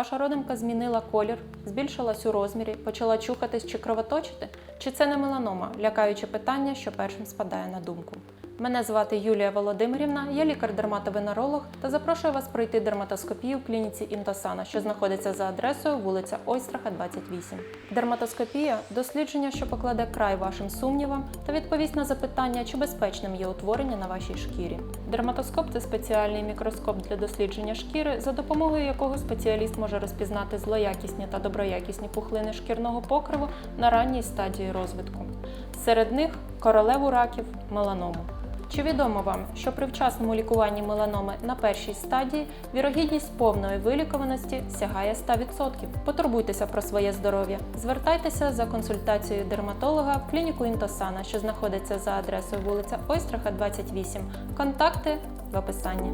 Ваша родинка змінила колір, збільшилась у розмірі, почала чухатись чи кровоточити? Чи це не меланома, лякаюче питання, що першим спадає на думку? Мене звати Юлія Володимирівна, я лікар-дерматовенеролог та запрошую вас пройти дерматоскопію в клініці Інтосана, що знаходиться за адресою вулиця Ойстраха, 28. Дерматоскопія дослідження, що покладе край вашим сумнівам та відповість на запитання, чи безпечним є утворення на вашій шкірі. Дерматоскоп це спеціальний мікроскоп для дослідження шкіри, за допомогою якого спеціаліст може розпізнати злоякісні та доброякісні пухлини шкірного покриву на ранній стадії розвитку. Серед них королеву раків меланому. Чи відомо вам, що при вчасному лікуванні меланоми на першій стадії вірогідність повної вилікуваності сягає 100%? Потурбуйтеся про своє здоров'я. Звертайтеся за консультацією дерматолога в клініку Інтосана, що знаходиться за адресою вулиця Ойстраха, 28. Контакти в описанні.